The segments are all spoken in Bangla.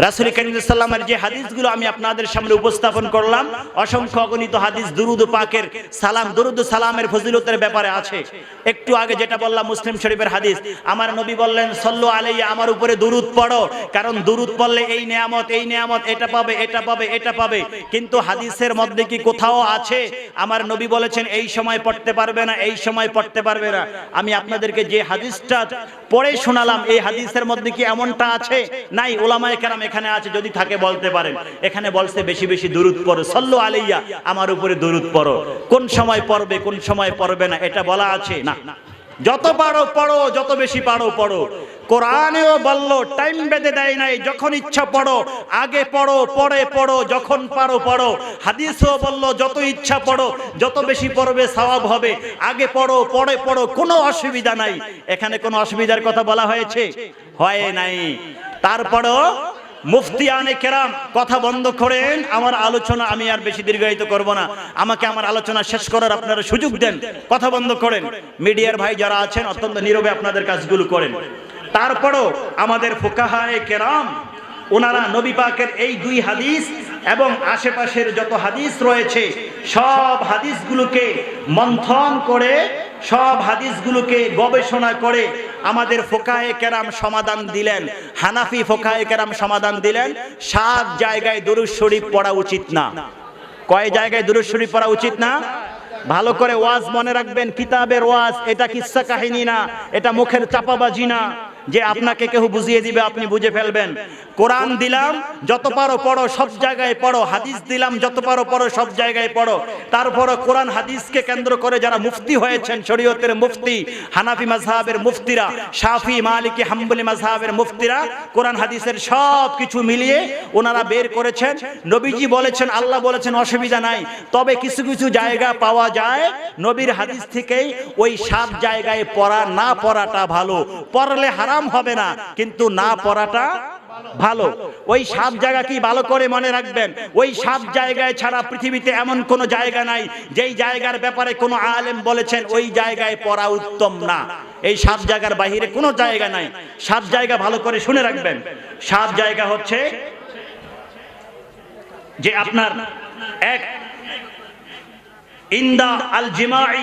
রাসুল করিমসাল্লামের যে হাদিসগুলো আমি আপনাদের সামনে উপস্থাপন করলাম, অসংখ্য অগণিত হাদিস দুরুদ পাকের সালাম, দুরুদ সালামের ফজিলতের ব্যাপারে আছে। একটু আগে যেটা বললাম মুসলিম শরীফের হাদিস, আমার নবী বললেন, সল্লু আলাইয়া, আমার উপরে দুরুদ পড়ো, কারণ দুরুদ পড়লে এই নিয়ামত এই নিয়ামত, এটা পাবে এটা পাবে এটা পাবে। কিন্তু হাদিসের মধ্যে কি কোথাও আছে? আমার নবী বলেছেন, এই সময় পড়তে পারবে না, এই সময় পড়তে পারবে না। আমি আপনাদেরকে যে হাদিসটা পড়ে শোনালাম, এই হাদিসের মধ্যে কি এমনটা আছে? নাই ওলামায়ে কেরাম এখানে আছে যদি থাকে বলতে পারেন। এখানে বলছে বেশি বেশি দুরুদ পড়ো। সল্লু আলাইয়া, আমার উপরে দুরুদ পড়ো। কোন সময় পড়বে, কোন সময় পড়বে না, এটা বলা আছে না। যত পারো পড়ো, যত বেশি পারো পড়ো। কোরআনেও বলল, টাইম বেঁধে দেয় নাই, যখন ইচ্ছা পড়ো, আগে পড়ো, পরে পড়ো, যখন পারো পড়ো। হাদিসও বলল, যত ইচ্ছা পড়ো, যত বেশি পড়বে, সওয়াব হবে। আগে পড়ো, পরে পড়ো, কোনো অসুবিধা নাই। এখানে কোনো অসুবিধার কথা বলা হয়েছে? হয় নাই। তারপরেও মুফতি আনে কেরাম, কথা বন্ধ করেন, আমার আলোচনা আমি আর বেশি দীর্ঘায়িত করব না। আমাকে আমার আলোচনা শেষ করার আপনারা সুযোগ দেন, কথা বন্ধ করেন। মিডিয়ার ভাই যারা আছেন, অত্যন্ত নীরবে আপনাদের কাজগুলো করেন। তারপরও আমাদের ফোকাহায় কেরাম ওনারা নবী পাকের এই দুই হাদিস এবং আশেপাশের যত হাদিস রয়েছে, সব হাদিসগুলোকে মন্থন করে সব হাদিসগুলোকে গবেষণা করে আমাদের ফোকাহে কেরাম সমাধান দিলেন, হানাফি ফোকাহে কেরাম সমাধান দিলেন, সাত জায়গায় দুরুজ শরীফ পড়া উচিত না। কয় জায়গায় দুরুজ শরীফ পড়া উচিত না? ভালো করে ওয়াজ মনে রাখবেন, কিতাবের ওয়াজ, এটা কিস্সা কাহিনী না, এটা মুখের চাপাবাজি না। যে আপনাকে কেউ বুঝিয়ে দিবে, আপনি বুঝে ফেলবেন। কোরআন দিলাম, যত পারো পড়ো, সব জায়গায় পড়ো। হাদিস দিলাম, যত পারো পড়ো, সব জায়গায় পড়ো। তারপরও কোরআন হাদিসকে কেন্দ্র করে যারা মুফতি হয়েছেন, শরীয়তের মুফতি, হানাফি মাযহাবের মুফতিরা, শাফি, মালিকি, হাম্বলি মাযহাবের মুফতিরা, কোরআন হাদিসের সব কিছু মিলিয়ে ওনারা বের করেছেন। নবীজি বলেছেন, আল্লাহ বলেছেন, অসুবিধা নাই। তবে কিছু কিছু জায়গা পাওয়া যায়, নবীর হাদিস থেকেই ওই সাত জায়গায় পড়া, না পড়াটা ভালো। পড়লে হারাম হবে না, কিন্তু না পড়াটা ভালো। ওই সাত জায়গা কি ভালো করে মনে রাখবেন? ওই সাত জায়গায় ছাড়া পৃথিবীতে এমন কোনো জায়গা নাই, যেই জায়গার ব্যাপারে কোনো আলেম বলেছেন, ওই জায়গায় পড়া উত্তম না। এই সাত জায়গার বাহিরে কোনো জায়গা নাই। সাত জায়গা ভালো করে শুনে রাখবেন। সাত জায়গা হচ্ছে যে আপনার এক, ইন্দা আল জিমাই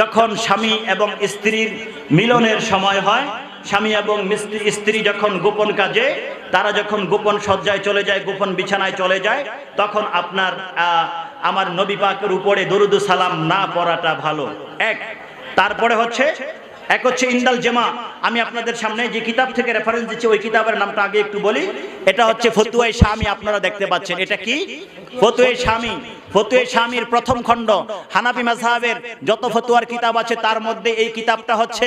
যখন স্বামী এবং স্ত্রীর মিলনের সময় হয় স্বামী এবং স্ত্রী যখন গোপন কাজে, তারা যখন গোপন সজ্জায় চলে যায়, গোপন বিছানায় চলে যায়, তখন আপনার আমার নবী পাকের উপরে দরুদ সালাম না পড়াটা ভালো। এক, তারপরে হচ্ছে, এক হচ্ছে ইন্দাল জেমা। আমি আপনাদের সামনে যে কিতাব থেকে রেফারেন্স দিচ্ছি, ওই কিতাবের নামটা আগে একটু বলি। এটা হচ্ছে ফতুয়াই স্বামী আপনারা দেখতে পাচ্ছেন। এটা কি? ফতুয়াই স্বামী ফতুয়ে স্বামীর প্রথম খণ্ড, হানাফি মাযহাবের যত ফতুয়ার কিতাব আছে তার মধ্যে এই কিতাবটা হচ্ছে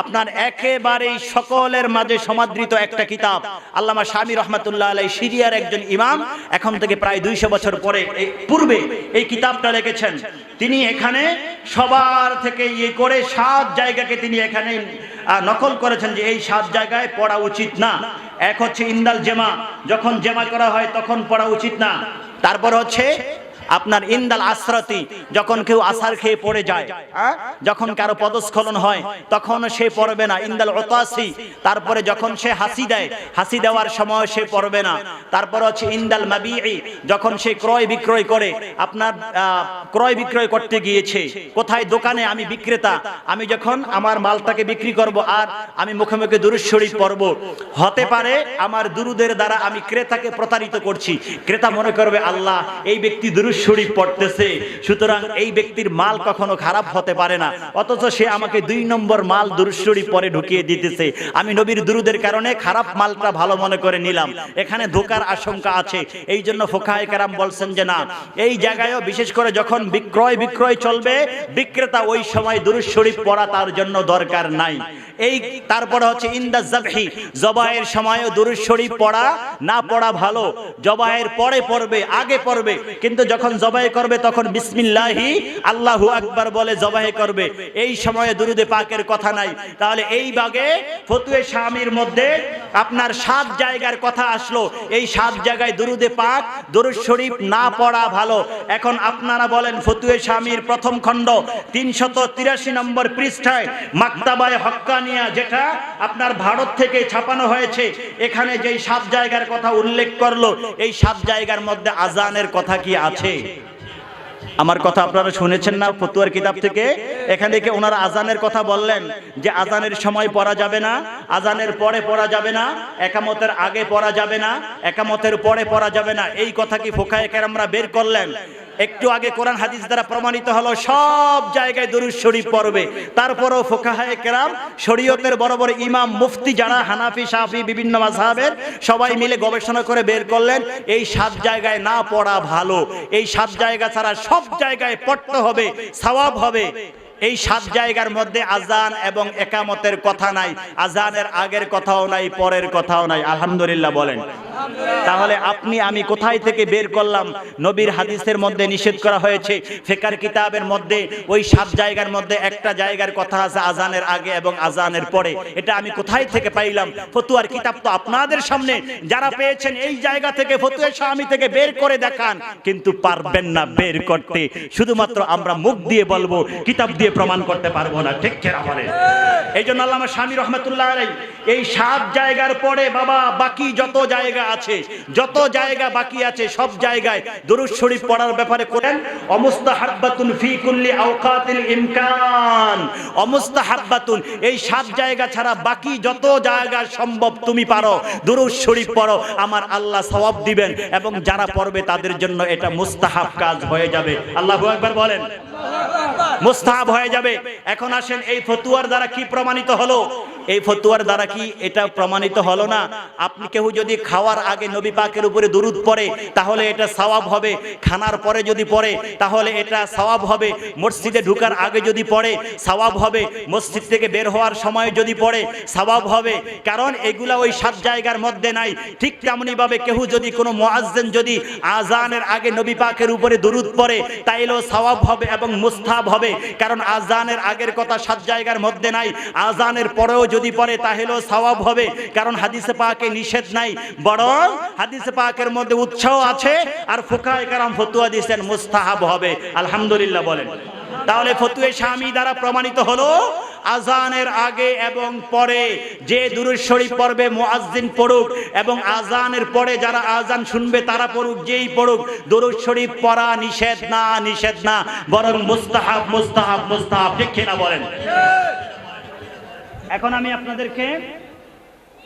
আপনার একেবারেই সকলের মাঝে সমাদৃত একটা কিতাব। আল্লামা স্বামী রহমাতুল্লাহ আলাই সিরিয়ার একজন ইমাম, এখন থেকে প্রায় দুইশো বছর পরে পূর্বে এই কিতাবটা লিখেছেন। তিনি এখানে সবার থেকে ইয়ে করে সাত জায়গাকে তিনি এখানে নকল করেছেন যে এই সাত জায়গায় পড়া উচিত না। এক হচ্ছে ইন্দাল জেমা, যখন জেমা করা হয় তখন পড়া উচিত না। তারপর হচ্ছে আপনার ইন্দাল আসরতি যখন কেউ আসার খেয়ে পড়ে যায় হ্যাঁ? যখন কারও পদস্খলন হয়, তখন সে পড়বে না। ইন্দাল ওতাসি তারপরে যখন সে হাসি দেয়, হাসি দেওয়ার সময় সে পড়বে না। তারপর হচ্ছে ইন্দাল মাবিই যখন সে ক্রয় বিক্রয় করে, আপনার ক্রয় বিক্রয় করতে গিয়েছে, কোথায় দোকানে আমি বিক্রেতা, আমি যখন আমার মালটাকে বিক্রি করব আর আমি মুখে মুখে দুরুদ শরীফ পড়ব, হতে পারে আমার দুরুদের দ্বারা আমি ক্রেতাকে প্রতারিত করছি। ক্রেতা মনে করবে, আল্লাহ, এই ব্যক্তি দুরুদ শরীফ পড়তেছে। সুতরাং এই ব্যক্তির মাল কখনো খারাপ হতে পারে না। অথচ সে আমাকে দুই নম্বর মাল দুরুদ শরীফ পরে ঢুকিয়ে দিতেছে। আমি নবীর দুরুদের কারণে খারাপ মালটা ভালো মনে করে নিলাম। এখানে ধোকার আশঙ্কা আছে। এই জন্য ফোকায় কারাম বলছেন যে না, এই জায়গায়ও বিশেষ করে যখন বিক্রয় বিক্রয় চলবে, বিক্রেতা ওই সময় দুরুদ শরীফ পড়া তার জন্য দরকার নাই। এই তারপরে হচ্ছে ইন্দা জাবহি, জবাইয়ের সময়ও দুরুদ শরীফ পড়া না পড়া ভালো। জবাইয়ের পরে পড়বে, আগে পড়বে। কিন্তু যখন যখন জবাই করবে, তখন বিসমিল্লাহি, আল্লাহু আকবার বলে জবাই করবে। এই সময়ে দুরুদে পাকের কথা নাই। তাহলে এই বাগে ফতুয়ে স্বামীর মধ্যে আপনার সাত জায়গার কথা আসলো। এই সাত জায়গায় দুরুদে পাক, দরুদ শরীফ না পড়া ভালো। এখন আপনারা বলেন, ফতুয়ে স্বামীর প্রথম খণ্ড, তিনশত তিরাশি নম্বর পৃষ্ঠায়, মাক্তাবায় হক্কানিয়া, যেটা আপনার ভারত থেকে ছাপানো হয়েছে। এখানে যেই সাত জায়গার কথা উল্লেখ করল, এই সাত জায়গার মধ্যে আজানের কথা কি আছে? আমার কথা আপনারা শুনেছেন না ফতুয়ার কিতাব থেকে? এখানে থেকে ওনারা আজানের কথা বললেন যে আজানের সময় পড়া যাবে না, আজানের পরে পড়া যাবে না, একামতের আগে পড়া যাবে না, একামতের পরে পড়া যাবে না। এই কথা কি ফোকায় কেরামরা বের করলেন? একটু আগে কোরআন হাদিস দ্বারা প্রমাণিত হলো, সব জায়গায় দরুদ শরীফ পড়বে। তারপরও ফোকাহায়ে কেরাম, শরীয়তের বড় বড় ইমাম, মুফতি যারা, হানাফি সাফি বিভিন্ন মাযহাবের, সবাই মিলে গবেষণা করে বের করলেন, এই সাত জায়গায় না পড়া ভালো। এই সাত জায়গা ছাড়া সব জায়গায় পড়তে হবে, সওয়াব হবে। এই সাত জায়গার মধ্যে আজান এবং একামতের কথা নাই, আজানের আগের কথাও নাই, পরের কথাও নাই। আলহামদুলিল্লাহ বলেন। তাহলে আপনি, আমি কোথায় থেকে বের করলাম? নবীর হাদিসের মধ্যে নিষেধ করা হয়েছে। ফেকার কিতাবের মধ্যে, ওই সাত জায়গার মধ্যে একটা জায়গার কথা আছে আজানের আগে এবং আজানের পরে। এটা আমি কোথায় থেকে পাইলাম? ফতুয়ার কিতাব তো আপনাদের সামনে। যারা পেয়েছেন এই জায়গা থেকে ফতুয়া স্বামী থেকে বের করে দেখান, কিন্তু পারবেন না বের করতে। শুধুমাত্র আমরা মুখ দিয়ে বলব, কিতাব দিয়ে প্রমাণ করতে পারব না। ঠিক বলে এই জন্য আল্লাহ স্বামী রহমতুল্লাহ এই সাত জায়গার পরে বাবা, বাকি যত জায়গা আছে। যত জায়গা বাকি আছে, সব জায়গায় দুরুদ শরীফ পড়ার ব্যাপারে করেন অমুস্তাহাব্বাতুন ফি কুল্লি আওকাতিল ইমকান। অমুস্তাহাব্বাতুন, এই সাত জায়গা ছাড়া বাকি যত জায়গা সম্ভব তুমি পারো। দুরুদ শরীফ পড়ো, আমার আল্লাহ সওয়াব দিবেন এবং যারা পড়বে তাদের জন্য এটা মুস্তাহাব কাজ হয়ে যাবে। আল্লাহু আকবার বলেন। মুস্তাহাব হয়ে যাবে। এখন আসেন এই ফতুয়ার দ্বারা কি প্রমাণিত হলো? এই ফতুয়ার দ্বারা কি এটা প্রমাণিত হলো না? আপনি কেউ যদি খাওয়ার আগে নবী পাকের উপরে দুরুদ পড়ে, তাহলে এটা সওয়াব হবে। খানার পরে যদি পড়ে, তাহলে এটা সওয়াব হবে। মসজিদে ঢুকার আগে যদি পড়ে, সওয়াব হবে। মসজিদ থেকে বের হওয়ার সময় যদি পড়ে, সওয়াব হবে। কারণ এগুলা ওই সাত জায়গার মধ্যে নাই। ঠিক তেমনি ভাবে কেউ যদি কোনো মুয়াজ্জিন যদি আজানের আগে নবী পাকের উপরে দুরুদ পড়ে, তাইলেও সওয়াব হবে এবং মুস্তাহাব হবে। কারণ আজানের আগের কথা সাত জায়গার মধ্যে নাই। আজানের পরেও যদি পড়ে তাহলেও সওয়াব হবে, কারণ হাদিসে পাকে নিষেধ নাই। বরং হাদিসে পাকের মধ্যে উৎসাহ আছে আর ফুকায়ে কারাম ফতুয়া দিয়েছেন, মুস্তাহাব হবে। আলহামদুলিল্লাহ বলেন। তাহলে ফতুয়ে স্বামী দ্বারা প্রমাণিত হলো আজানের আগে এবং পরে যে দুরুদ শরীফ পড়বে মুয়াজ্জিন পড়ুক এবং আজানের পরে যারা আজান শুনবে তারা পড়ুক, যেই পড়ুক, দুরুদ শরীফ পড়া নিষেধ না নিষেধ না, বরং মুস্তাহাব মুস্তাহাব মুস্তাহাব, ঠিক কিনা বলেন? এখন আমি আপনাদেরকে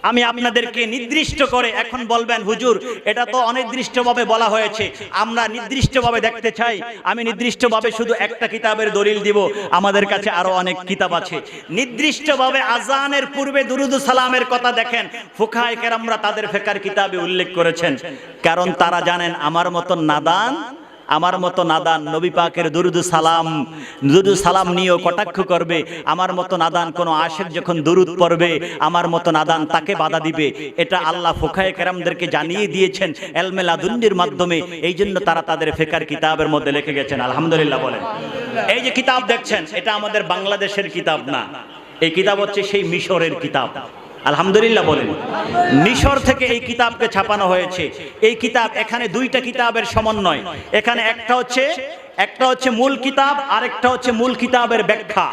আমি আপনাদেরকে নির্দিষ্ট করে এখন বলবেন, হুজুর, এটা তো অনির্দিষ্টভাবে বলা হয়েছে। আমরা নির্দিষ্টভাবে দেখতে চাই। আমি নির্দিষ্টভাবে শুধু একটা কিতাবের দলিল দিব। আমাদের কাছে আরও অনেক কিতাব আছে। নির্দিষ্টভাবে আজানের পূর্বে দুরুদ সালামের কথা দেখেন। ফুকায় কেরামরা তাদের ফেকার কিতাবে উল্লেখ করেছেন। কারণ তারা জানেন, আমার মতন নাদান আমার মতো নাদান নবী পাকের দুরুদ সালাম দুরুদ সালাম নিয়েও কটাক্ষ করবে। আমার মতো নাদান কোনো আশেক যখন দুরুদ পড়বে, আমার মতো নাদান তাকে বাধা দিবে। এটা আল্লাহ ফোখায় কেরামদেরকে জানিয়ে দিয়েছেন এলমেলা দুন্ডির মাধ্যমে। এই জন্য তারা তাদের ফেকার কিতাবের মধ্যে লিখে গেছেন, আলহামদুলিল্লাহ বলেন। এই যে কিতাব দেখছেন, এটা আমাদের বাংলাদেশের কিতাব না। এই কিতাব হচ্ছে সেই মিশরের কিতাব। আলহামদুলিল্লাহ বলেন, মিশর থেকে এই কিতাবকে ছাপানো হয়েছে। এই কিতাব এখানে দুইটা কিতাবের সমন্বয়। এখানে একটা হচ্ছে একটা হচ্ছে মূল কিতাব, আরেকটা হচ্ছে মূল কিতাবের ব্যাখ্যা।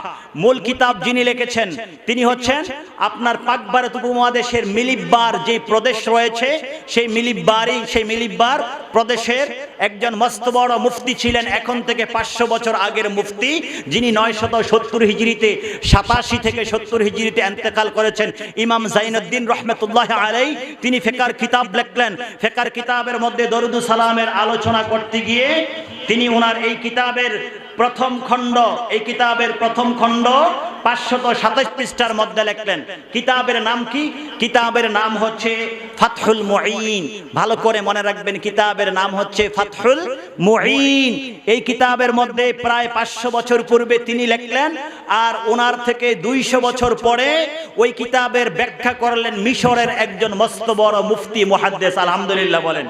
মূল কিতাব যিনি লিখেছেন, তিনি হচ্ছেন আপনার পাক ভারত উপমহাদেশের মিলিব্বার যে প্রদেশ রয়েছে, সেই মিলিব্বারই, সেই মিলিব্বার প্রদেশের একজন মস্ত বড় মুফতি ছিলেন, এখন থেকে পাঁচশো বছর আগের মুফতি, যিনি নয় শত সত্তর হিজড়িতে, সাতাশি থেকে সত্তর হিজড়িতে এন্তেকাল করেছেন। ইমাম জাইনুদ্দিন রহমতুল্লাহ আলাই তিনি ফেকার কিতাব লিখলেন। ফেকার কিতাবের মধ্যে দরুদু সালামের আলোচনা করতে গিয়ে তিনি ওনার এই কিতাবের প্রথম খণ্ড, এই কিতাবের প্রথম খণ্ড পাঁচশত সাতাশ পৃষ্ঠার মধ্যে লিখলেন। কিতাবের নাম কি? কিতাবের নাম হচ্ছে ফাতহুল মুঈন। ভালো করে মনে রাখবেন, কিতাবের নাম হচ্ছে ফাতহুল মুঈন। এই কিতাবের মধ্যে প্রায় পাঁচশো বছর পূর্বে তিনি লিখলেন আর ওনার থেকে দুইশো বছর পরে ওই কিতাবের ব্যাখ্যা করলেন মিশরের একজন মস্ত বড় মুফতি মুহাদ্দেস, আলহামদুলিল্লাহ বলেন।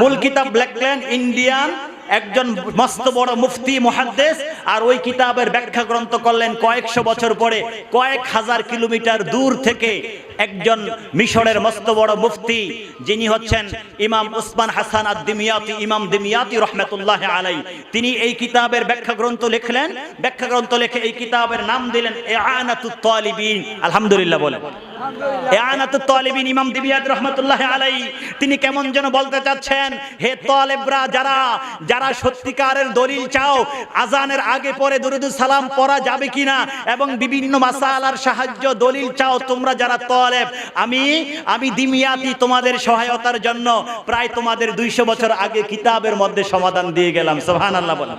মূল কিতাব লিখলেন ইন্ডিয়ান একজন মস্ত বড় মুফতি মহাদ্দেশ আর ওই কিতাবের ব্যাখ্যা গ্রন্থ করলেন কয়েকশো বছর পরে, কয়েক হাজার কিলোমিটার দূর থেকে একজন মিশরের মস্ত বড় মুফতি, যিনি হচ্ছেন ইমাম উসমান হাসান আদ-দিমিয়াতি, ইমাম দিমিয়াতি রহমাতুল্লাহ আলাই তিনি এই কিতাবের ব্যাখ্যা গ্রন্থ লিখলেন ব্যাখ্যা গ্রন্থ লিখে এই কিতাবের নাম দিলেন ইআনাতুত তালিবিন আলহামদুলিল্লাহ বলেন। তিনি কেমন যেন বলতে চাচ্ছেন, হে যারা যারা সত্যিকারের দলিল চাও, আজানের আগে পরে সালাম পড়া যাবে কিনা এবং বিভিন্ন মাসালার সাহায্য দলিল চাও, তোমরা যারা আমি আমি দিমিয়াতি তোমাদের সহায়তার জন্য প্রায় তোমাদের দুইশো বছর আগে কিতাবের মধ্যে সমাধান দিয়ে গেলাম। সোহান আল্লাহ বলেন।